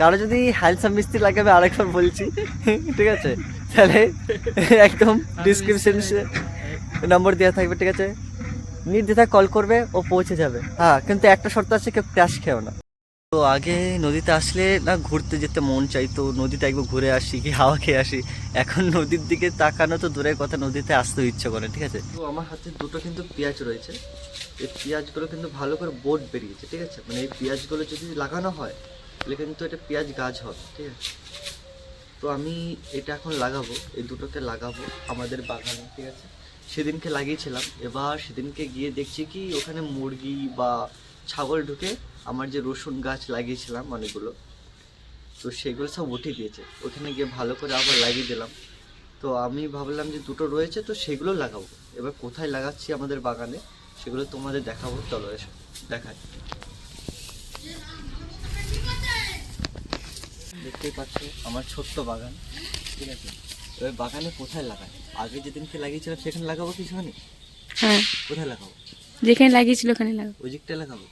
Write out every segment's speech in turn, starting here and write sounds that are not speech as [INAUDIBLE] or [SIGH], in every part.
কারও যদি হ্যান্ডসাম মিস্ত্রি লাগে আমি আরেকবার বলছি। ঠিক আছে? তাহলে একদম ডিসক্রিপশনে নম্বর দেওয়া থাকবে ঠিক আছে? নির্দ্বিধায় কল করবে ও পৌঁছে যাবে। হ্যাঁ কিন্তু একটা শর্ত আছে কেউ ক্র্যাশ খেও না। তো আগে নদীতে আসলে না ঘুরতে যেতে মন চাইতো নদীতে একবার ঘুরে আসি কি হাওয়া খেয়ে আসি। এখন নদীর দিকে তাকানো তো দূরের কথা নদীতে আসতেও ইচ্ছে করে ঠিক আছে? তো আমার হাতে দুটো কিন্তু পেঁয়াজ রয়েছে। এই পেঁয়াজগুলো কিন্তু ভালো করে বোট বেরিয়েছে ঠিক আছে? মানে এই পেঁয়াজগুলো যদি লাগানো হয় তাহলে কিন্তু এটা পেঁয়াজ গাছ হবে, ঠিক আছে? তো আমি এটা এখন লাগাবো, এই দুটোকে লাগাবো আমাদের বাগানে, ঠিক আছে? সেদিনকে লাগিয়েছিলাম, এবার সেদিনকে গিয়ে দেখছি কি ওখানে মুরগি বা ছাগল ঢুকে আমার যে রসুন গাছ লাগিয়েছিলাম অনেকগুলো, তো সেগুলো সব উঠে দিয়েছে। ওখানে গিয়ে ভালো করে আবার লাগিয়ে দিলাম। তো আমি ভাবলাম যে দুটো রয়েছে, তো সেগুলো লাগাবো। এবার কোথায় লাগাচ্ছি আমাদের বাগানে, সেগুলো তোমাদের দেখাবো, চলো এসো, দেখাই। দেখতেই পাচ্ছ আমার ছোট্ট বাগান ঠিক আছে? এবার বাগানে কোথায় লাগাই আগে যেদিনকে লাগিয়েছিলাম সেখানে লাগাবো কিছু নেই হ্যাঁ। কোথায় লাগাবো? যেখানে লাগিয়েছিল ওখানে লাগাবো। ওই দিকটা লাগাবো?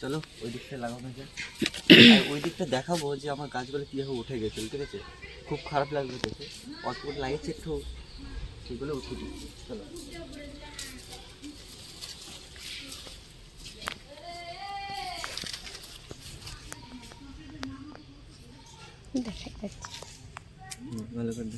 চলো ওই দিকটা লাগানো যায় আর ওই দিকটা দেখাবো যে আমার গাছগুলো কীভাবে উঠে গেছিল ঠিক আছে? খুব খারাপ লাগবে দেখে। করে লাগিয়েছে একটু। সেগুলো উঠে দিচ্ছি। চলো। দেখা যাচ্ছে ভালো করে।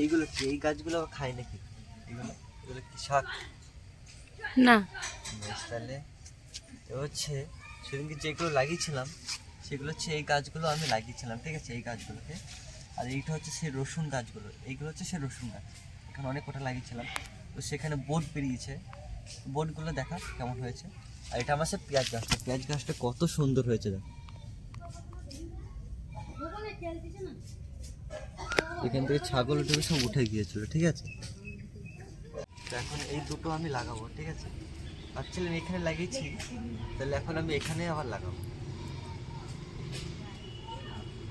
এইগুলো কি? এই গাছগুলো খায় নাকি? এগুলো এগুলো কি শাক? না। তাহলে। হচ্ছে সেদিনকে যেগুলো লাগিয়েছিলাম সেগুলো হচ্ছে এই গাছগুলো আমি লাগিয়েছিলাম, ঠিক আছে? এই গাছগুলোকে। আর এইটা হচ্ছে সেই রসুন গাছগুলো। এইগুলো হচ্ছে সেই রসুন গাছ। এখানে অনেক কটা লাগিয়েছিলাম। তো সেখানে বোট বেরিয়েছে। বোটগুলো দেখা কেমন হয়েছে। আর এটা আমার সে পেঁয়াজ গাছটা। পেঁয়াজ গাছটা কত সুন্দর হয়েছে দেখ। এখান থেকে ছাগল উঠে সব উঠে গিয়েছিল, ঠিক আছে? এখন এই দুটো আমি লাগাবো, ঠিক আছে? আমি এখানে লাগিয়েছি, তাহলে এখন আমি এখানে আবার লাগাবো।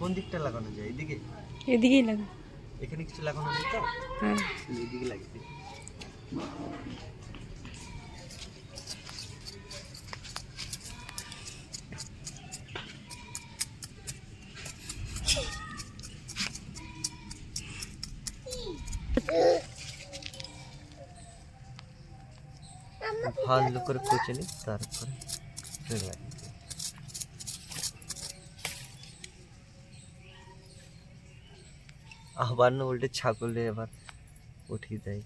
কোন দিকটা লাগানো যায়? এদিকে? এদিকেই লাগা এখানে কিছু লাগানো নেই তো? হ্যাঁ। লাগিয়ে দিই। ভালো করে কুচে নিই তারপরে ফের আবার না উল্টে ছাগলে এবার উঠিয়ে দেয়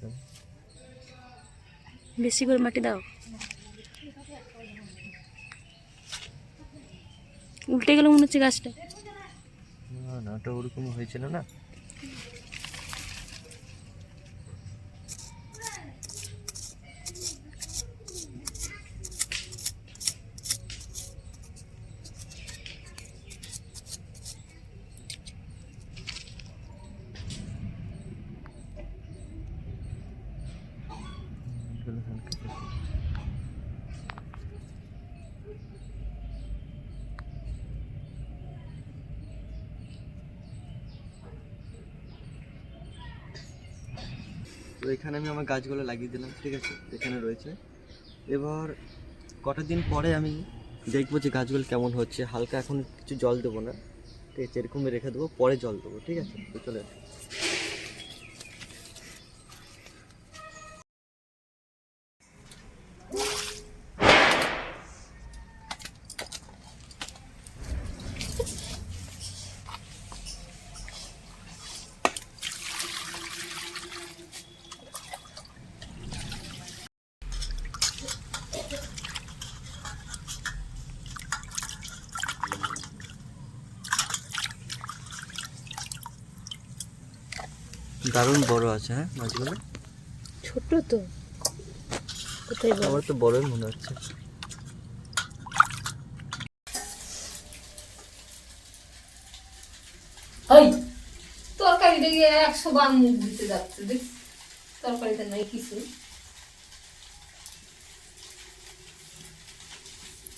বেশি করে মাটি দাও। উল্টে গেল মনে হচ্ছে গাছটা। না না ওটা ওরকম হয়েছিল না এগুলো হালকা করে দিই। তো এখানে আমি আমার গাছগুলো লাগিয়ে দিলাম, ঠিক আছে? এখানে রয়েছে। এবার কটা দিন পরে আমি দেখব যে গাছগুলো কেমন হচ্ছে। হালকা এখন কিছু জল দেবো না। ঠিক আছে, এরকমই রেখে দেবো, পরে জল দেবো, ঠিক আছে? চলে আসো। দারুণ বড় আছে হ্যাঁ মাছগুলো? ছোট তো। কোথায় আমার তো বড়ই মনে হচ্ছে। একশো বার মুখ দিতে যাচ্ছে দেখ। তরকারিতে নাই কিছু।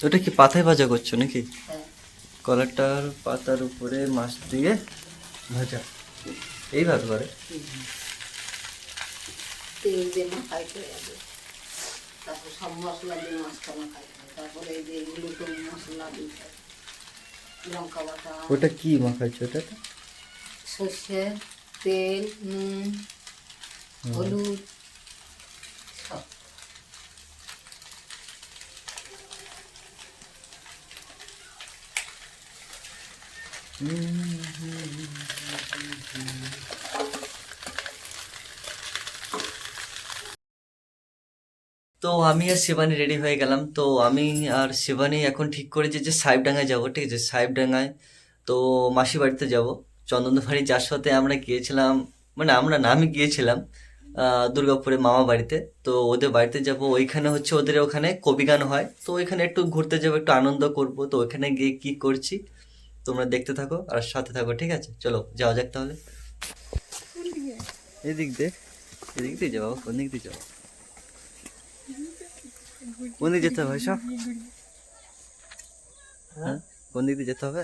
ওটা কি পাতায় ভাজা করছ নাকি? হ্যাঁ। কলাটার পাতার উপরে মাছ দিয়ে ভাজা। এইভাবে করে। তেল দিয়ে মাখাই করে তারপর সব মশলা দিয়ে মাছটা মাখাই তারপরে এই যে এগুলো তো মশলা দিতে লঙ্কা বাটা। ওটা কি মাখাইছো ওটা? সর্ষে তেল নুন হলুদ সব। তো আমি আর শিবানী রেডি হয়ে গেলাম। তো আমি আর শিবানী এখন ঠিক করেছি যে সাহেবডাঙ্গায় যাব, ঠিক আছে? সাহেবডাঙ্গায়। তো মাসি বাড়িতে যাব। চন্দনবাড়ি যার সাথে আমরা গিয়েছিলাম মানে আমরা না, আমি গিয়েছিলাম দুর্গাপুরে মামা বাড়িতে। তো ওদের বাড়িতে যাব। ওইখানে হচ্ছে ওদের ওখানে কবি গান হয়। তো ওইখানে একটু ঘুরতে যাব, একটু আনন্দ করব। তো ওইখানে গিয়ে কি করছি? তোমরা দেখতে থাকো আর সাথে থাকো ঠিক আছে? চলো যাওয়া যাক তাহলে। এদিক দিয়ে এদিক দিয়ে যাব কোন দিক দিয়ে যাব কোন দিকে যেতে হবে সব? হ্যাঁ? কোন দিক দিয়ে যেতে হবে?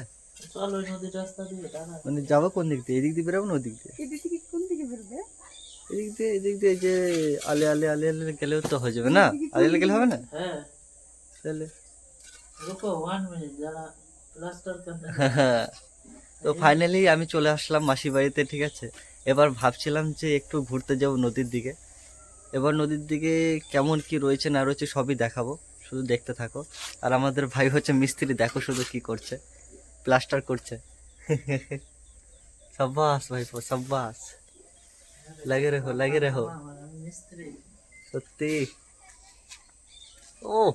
চলো নদীর রাস্তা দিয়ে দাঁড়া মানে যাব কোন দিক দিয়ে? এদিক দিয়ে বেরোবো না ওদিক দিয়ে? এদিক দিয়ে এদিক দিয়ে যে আলে আলে আলে আলে গেলেও তো হয়ে যাবে না? আলে আলে গেলে হবে না? হ্যাঁ। তাহলে [LAUGHS] তো ফাইনালি আমি চলে আসলাম মাসি বাড়িতে ঠিক আছে? এবার ভাবছিলাম যে একটু ঘুরতে যাব নদীর দিকে। এবার নদীর দিকে কেমন কি রয়েছে না রয়েছে সবই দেখাবো শুধু দেখতে থাকো। আর আমাদের ভাই হচ্ছে মিস্ত্রি দেখো শুধু কি করছে। প্লাস্টার করছে। [LAUGHS] সাব্বাস ভাইপো সাব্বাস। লাগে রেহো লাগে রেহো। সত্যি। ও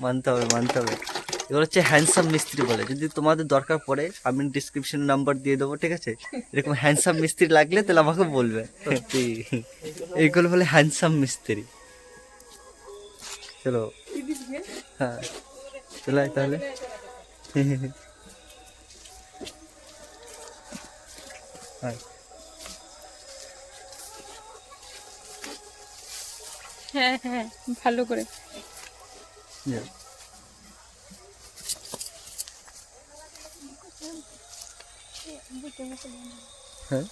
মানতে হবে মানতে হবে। এগুলো হচ্ছে হ্যান্ডসাম মিস্ত্রি বলে। যদি তোমাদের দরকার পড়ে আমি ডিসক্রিপশন নাম্বার দিয়ে দেবো ঠিক আছে? এরকম হ্যান্ডসাম মিস্ত্রি লাগলে তাহলে আমাকে বলবে। এইগুলো বলে হ্যান্ডসাম মিস্ত্রি। চলো। হ্যাঁ। চলো তাহলে। হ্যাঁ। হ্যাঁ হ্যাঁ ভালো করে। হ্যাঁ।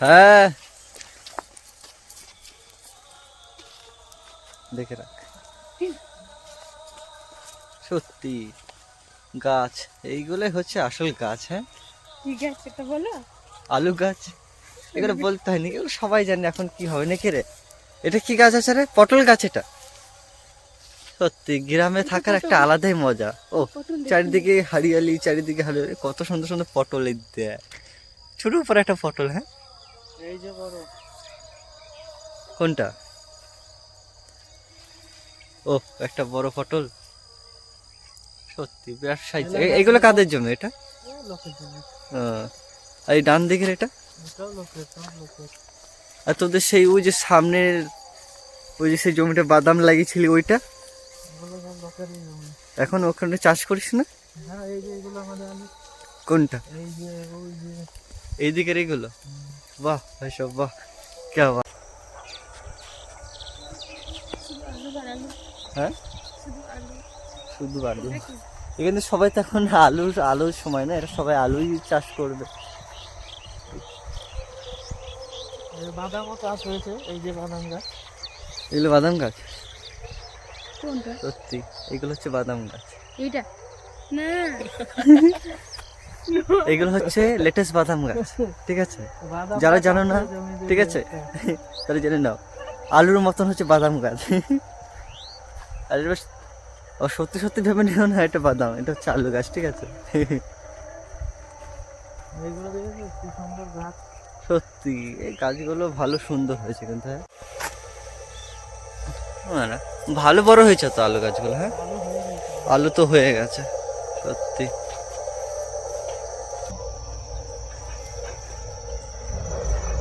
হ্যাঁ দেখে রাখ। সত্যি গাছ এইগুলোই হচ্ছে আসল গাছ হ্যাঁ? ঠিক আছে এটা বলো? আলু গাছ। এগুলো বলতে হয়নি এগুলো সবাই জানে এখন কি হবে নাকি রে? এটা কি গাছ আছে রে? পটল গাছ এটা। সত্যি গ্রামে থাকার একটা আলাদাই মজা। ও চারিদিকে হারিয়ালি চারিদিকে হারিয়ালি কত সুন্দর সুন্দর পটল দেয় ছোট উপরে একটা পটল হ্যাঁ? এই যে বড়। কোনটা? ও একটা বড় পটল। সত্যি বিরাট সাইজ এইগুলো কাদের জন্য এটা? আর এই ডান দিকের এটা? আর তোদের সেই ওই যে সামনের ওই যে সেই জমিটা বাদাম লাগিয়েছিলি ওইটা এগুলো সব লোকেরই জমি এখন ওখানে চাষ করিস না? হ্যাঁ এই যে এগুলো আমাদের কোনটা? এই যে ওই এইগুলো বাহ সব বাহ। কে বাহ হ্যাঁ? শুধু আলু। এখানে সবাই তো এখন আলুর আলুর সময় না এটা সবাই আলুই চাষ করবে। বাদামও চাষ হয়েছে এই যে বাদাম গাছ। এগুলো বাদাম গাছ? কোনটা? সত্যি এগুলো হচ্ছে বাদাম গাছ। এইটা? না। এগুলো হচ্ছে লেটেস্ট বাদাম গাছ ঠিক আছে? যারা জানো না ঠিক আছে। তাহলে জেনে নাও আলুর মতন হচ্ছে বাদাম গাছ। আর বেশ- ও সত্যি সত্যি ভেবে নিও না এটা বাদাম এটা হচ্ছে আলু গাছ ঠিক আছে? এইগুলো দেখেছিস? কি সুন্দর গাছ। সত্যি এই গাছগুলো ভালো সুন্দর হয়েছে কিন্তু হ্যাঁ? ভালো বড় হয়েছে তো আলু গাছগুলো হ্যাঁ? আলু হয়ে তো হয়ে গেছে সত্যি।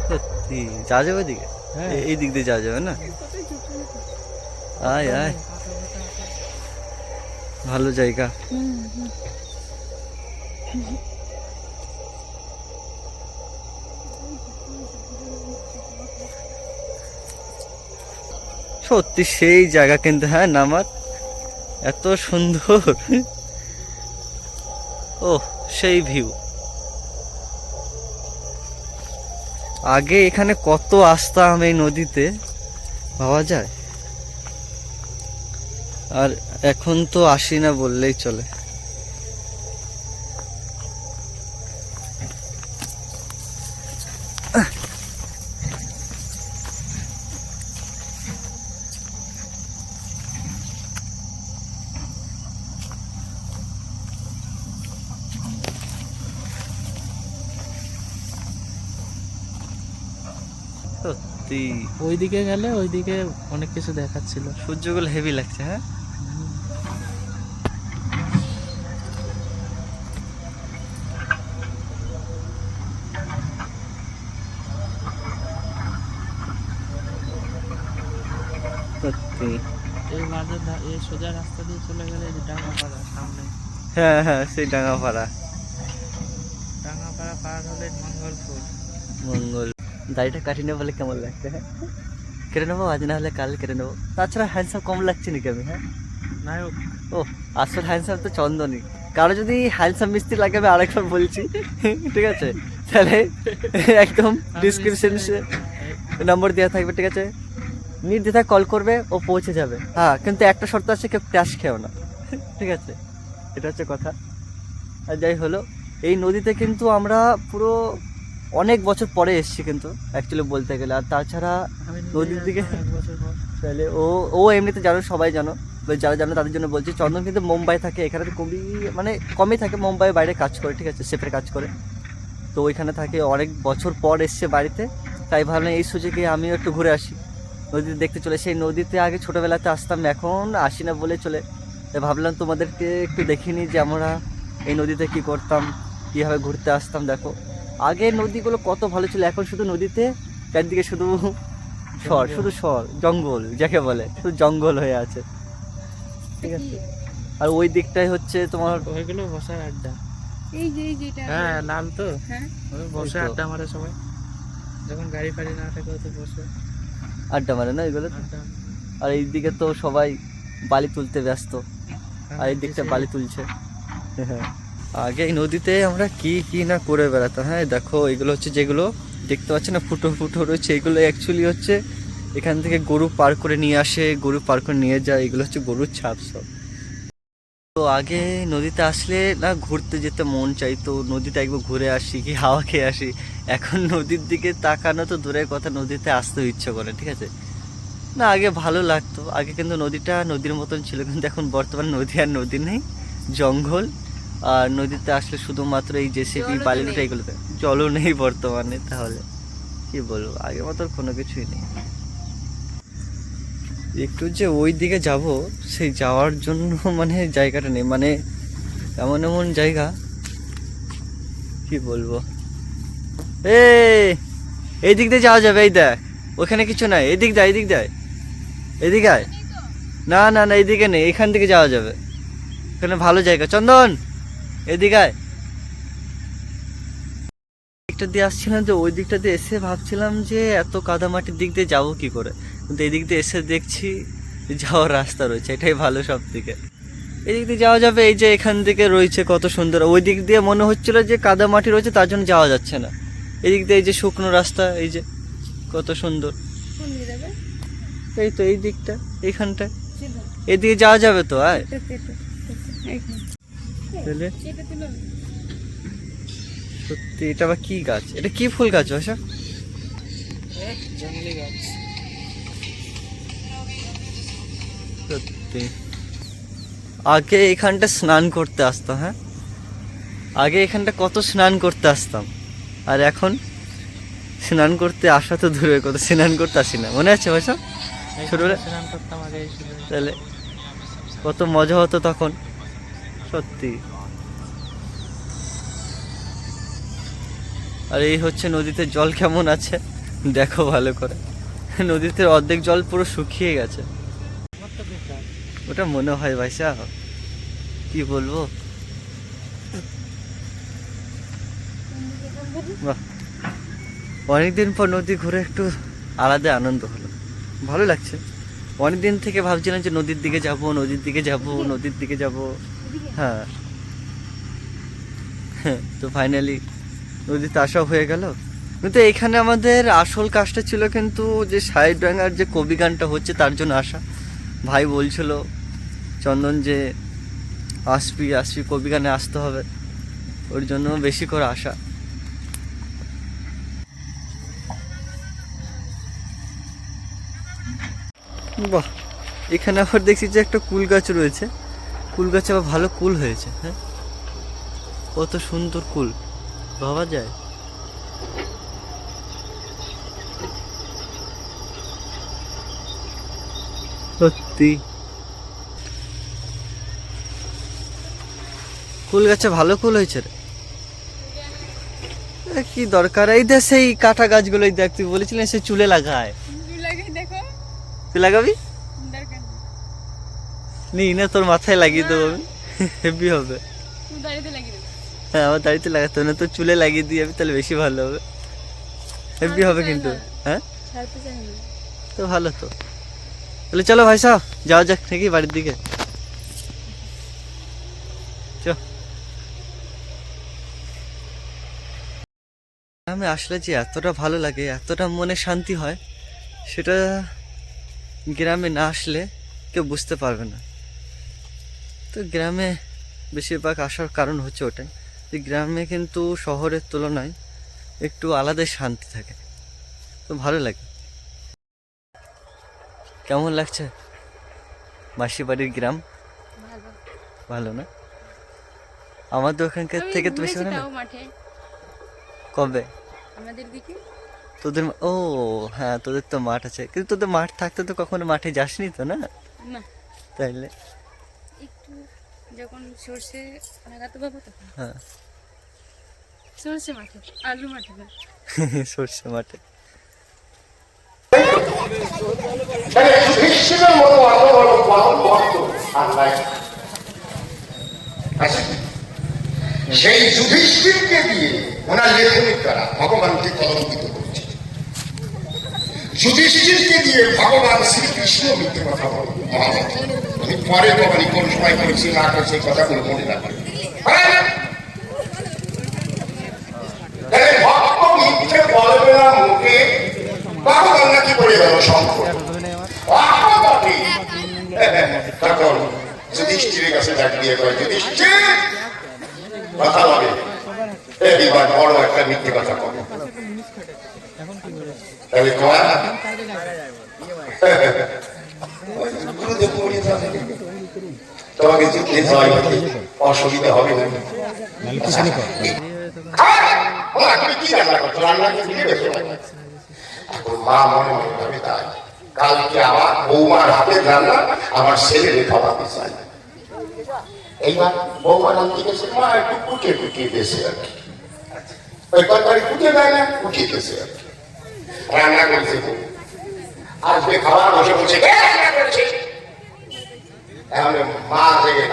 সত্যি যাওয়া যাবে এদিকে? হ্যাঁ। এই দিক দিয়ে যাওয়া যাবে না? আয় আয়। ভালো জায়গা। সত্যি সেই জায়গা কিন্তু হ্যাঁ নামার। এত সুন্দর। ও সেই ভিউ। আগে এখানে কত আসতাম এই নদীতে পাওয়া যায়? আর এখন তো আসি না বললেই চলে। সত্যি ওইদিকে গেলে ওইদিকে অনেক কিছু দেখাচ্ছিল। সূর্যগুলো হেভি লাগছে হ্যাঁ? সত্যি। এই মাঝে এই সোজা রাস্তা দিয়ে চলে গেলে যে ডাঙ্গাপাড়া সামনে। হ্যাঁ হ্যাঁ সেই ডাঙ্গাপাড়া পার হলে মঙ্গলপুর। মঙ্গল দাড়িটা কাটিয়ে নেব বলে কেমন লাগছে হ্যাঁ? কেটে নেব আজ না হলে কাল কেটে নেব। তাছাড়া হ্যান্ডসাম কম লাগছে নাকি আমি হ্যাঁ? নায়ক। ও আসল হ্যান্ডসাম তো চন্দনই। কারও যদি হ্যান্ডসাম মিস্ত্রি লাগে আমি আরেকবার বলছি ঠিক আছে? তাহলে একদম ডিসক্রিপশন নম্বর দেওয়া থাকবে ঠিক আছে? নির্দ্বিধায় কল করবে ও পৌঁছে যাবে। হ্যাঁ কিন্তু একটা শর্ত আছে কেউ ক্র্যাশ খেও না ঠিক আছে? এটা হচ্ছে কথা। আর যাই হলো এই নদীতে কিন্তু আমরা পুরো অনেক বছর পরে এসেছি কিন্তু অ্যাকচুয়ালি বলতে গেলে। আর তাছাড়া নদীর দিকে তাহলে ও ও এমনিতে জানো সবাই জানো যারা জানো তাদের জন্য বলছি চন্দন কিন্তু মুম্বাই থাকে এখানে তো কমই মানে কমই থাকে মুম্বাই বাইরে কাজ করে ঠিক আছে শেফের কাজ করে। তো ওইখানে থাকে অনেক বছর পর এসছে বাড়িতে তাই ভাবলাম এই সুযোগে আমিও একটু ঘুরে আসি। নদীতে দেখতে চলে সেই নদীতে আগে ছোটোবেলাতে আসতাম এখন আসি না বলে চলে। তাই ভাবলাম তোমাদেরকে একটু দেখিনি যে আমরা এই নদীতে কি করতাম কীভাবে ঘুরতে আসতাম দেখো। আগে নদীগুলো কত ভালো ছিল এখন শুধু নদীতে চারদিকে শুধু শহর শুধু শহর জঙ্গল যাকে বলে শুধু জঙ্গল হয়ে আছে। ঠিক আছে? আর ওই দিকটাই হচ্ছে তোমার ওইগুলো বসার আড্ডা। এই যে যেটা হ্যাঁ লাল তো। হ্যাঁ। বসে আড্ডা মারে সবাই। যখন গাড়ি ফাড়ি না থাকে তো বসে। আড্ডা মারে না এগুলো? আর এই দিকে তো সবাই বালি তুলতে ব্যস্ত। আর এই দিকটা বালি তুলছে। হ্যাঁ। আগে নদীতে আমরা কি কি না করে বেড়াতাম হ্যাঁ? দেখো, এগুলো হচ্ছে যেগুলো, দেখতে পাচ্ছ না, ফুটো ফুটো রয়েছে। এগুলো অ্যাকচুয়ালি হচ্ছে এখান থেকে গরু পার করে নিয়ে আসে, গরু পার করে নিয়ে যায়, এগুলো হচ্ছে গরুর ছাপ সব। তো আগে নদীতে আসলে না, ঘুরতে যেতে মন চাইতো, নদীতে একবার ঘুরে আসি কি হাওয়া খেয়ে আসি। এখন নদীর দিকে তাকানো তো দূরের কথা, নদীতে আসতেও ইচ্ছে করে ঠিক আছে? না, আগে ভালো লাগতো। আগে কিন্তু নদীটা নদীর মতন ছিল, কিন্তু এখন বর্তমান নদী আর নদী নেই, জঙ্গল। আর নদীতে আসলে শুধুমাত্র এই জেসিপি বালিটা নেই। এগুলোতে। জলও নেই বর্তমানে তাহলে। কি বলব? আগের মতো কোনো কিছুই নেই। একটু যে ওই দিকে যাব সেই যাওয়ার জন্য [LAUGHS] মানে জায়গাটা নেই। মানে এমন এমন জায়গা কি বলব? এ এই দিক দিয়ে যাওয়া যাবে এই দেখ। ওখানে কিছু নাই। এদিক দেয় এদিক দেয় এদিকে আয়। না না না এইদিকে নেই। এখান থেকে যাওয়া যাবে। এখানে ভালো জায়গা। চন্দন! এদিকে আয়। দিকটা দিয়ে আসছিলাম যে ওই দিকটা দিয়ে এসে ভাবছিলাম যে এত কাদামাটির দিক দিয়ে যাব কি করে? কিন্তু এই দিক দিয়ে এসে দেখছি যাওয়ার রাস্তা রয়েছে এটাই ভালো সব থেকে এই দিক দিয়ে যাওয়া যাবে এই যে এখান থেকে রয়েছে কত সুন্দর। ওই দিক দিয়ে মনে হচ্ছিল যে কাদা মাটি রয়েছে তার জন্য যাওয়া যাচ্ছে না। এদিক দিয়ে এই যে শুকনো রাস্তা এই যে কত সুন্দর। এই তো এই দিকটা এইখানটা এদিকে যাওয়া যাবে তো আয়। [LAUGHS] তাহলে? সত্যি এটা আবার কি গাছ? এটা কি ফুল গাছ ভাষা জঙ্গলি গাছ। সত্যি। আগে এখানটা স্নান করতে আসতাম হ্যাঁ? আগে এখানটা কত স্নান করতে আসতাম। আর এখন স্নান করতে আসা তো দূরের কথা স্নান করতে আসি না। মনে আছে ভাষা ছোটবেলা- স্নান করতাম আগে তাহলে কত মজা হতো তখন। সত্যি। আর এই হচ্ছে নদীতে জল কেমন আছে? দেখো ভালো করে। নদীতে অর্ধেক জল পুরো শুকিয়ে গেছে। ওটা মনে হয় ভাইসা কি বলব? অনেকদিন পর নদী ঘুরে একটু আলাদা আনন্দ হলো। ভালো লাগছে। অনেকদিন থেকে ভাবছিলাম যে নদীর দিকে যাব, নদীর দিকে যাব, নদীর দিকে যাব। হ্যাঁ। তো ফাইনালি নদীতে আসা হয়ে গেল। কিন্তু এখানে আমাদের আসল কাজটা ছিল কিন্তু যে সাইড ডাঙ্গার যে কবি গানটা হচ্ছে তার জন্য আসা। ভাই বলছিল, চন্দন যে আসবি আসবি, কবি গানে আসতে হবে। ওর জন্য বেশি করে আসা। বাহ, এখানে আবার দেখছি যে একটা কুল গাছ রয়েছে। কুল গাছে আবার ভালো কুল হয়েছে হ্যাঁ? কত সুন্দর কুল ভাবা যায়? সত্যি। কুল গাছে ভালো কুল হয়েছে রে। কি দরকার? এই দেখ সেই কাঁটা গাছগুলোই দেখ তুই বলেছিলেন সে চুলে লাগায়। তুই লাগাবি? নি না তোর মাথায় লাগিয়ে দেবো। আমি হেভি হবে। হ্যাঁ আমার দাড়িতে লাগাতে হবে না তো চুলে লাগিয়ে দিই আমি তাহলে বেশি ভালো হবে। হেভি হবে কিন্তু। হ্যাঁ? তো ভালো তো। তাহলে চলো ভাই সাহ যাওয়া যাক নাকি বাড়ির দিকে। আমি আসলে যে এতটা ভালো লাগে এতটা মনে শান্তি হয় সেটা গ্রামে না আসলে কেউ বুঝতে পারবে না। তো গ্রামে বেশিরভাগ আসার কারণ হচ্ছে ওটাই। যে গ্রামে কিন্তু শহরের তুলনায় একটু আলাদাই শান্তি থাকে। তো ভালো লাগে। কেমন লাগছে? মাসি বাড়ির গ্রাম? ভালো। না? আমাদের ওখানকার থেকে তো বেশি ঘুরেছি না? কবে? আমাদের দিকে? তোদের ও হ্যাঁ তোদের তো মাঠ আছে। কিন্তু তোদের মাঠ থাকতে তো কখনো মাঠে যাসনি তো না। তাইলে? যখন সর্ষে লাগাতে পাবো তখন হ্যাঁ। সর্ষে মাঠে আলু মাঠে [LAUGHS] সর্ষে মাঠে। মানে সেই যুধিষ্ঠিরকে দিয়ে ওনার লেখনের দ্বারা ভগবানকে কলঙ্কিত করছে। যুধিষ্ঠিরকে দিয়ে ভগবান শ্রীকৃষ্ণ মিথ্যে কথা বলে মহাভারত আমি পরে কখনই কোন সময় করেছি না করেছি কথাগুলো মনে রাখবে না। বলে যুধিষ্ঠিরের কাছে কথা বলে। এইবার বড় একটা মিথ্যে কথা কবে তাহলে কয়া গুরুদেব পড়িয়ে যাবে। তোমাকে যুদ্ধে জয় হতে অসুবিধা হবে না। এখন মা মনে মনে ভাবে তাই। কালকে আমার বৌমার হাতের রান্না আমার ছেলের খাওয়াতে চাই এইবার বৌমা রান্না গেছে মা একটু কুটিয়ে কুটিয়ে দিয়েছে আর কি। ওই তরকারি কুটিয়ে দেয় না কুটিয়ে দিয়েছে আর কি। রান্না করছে। আজকে খাবার বসে বসে "কে রান্না করেছে এখন মা থেকে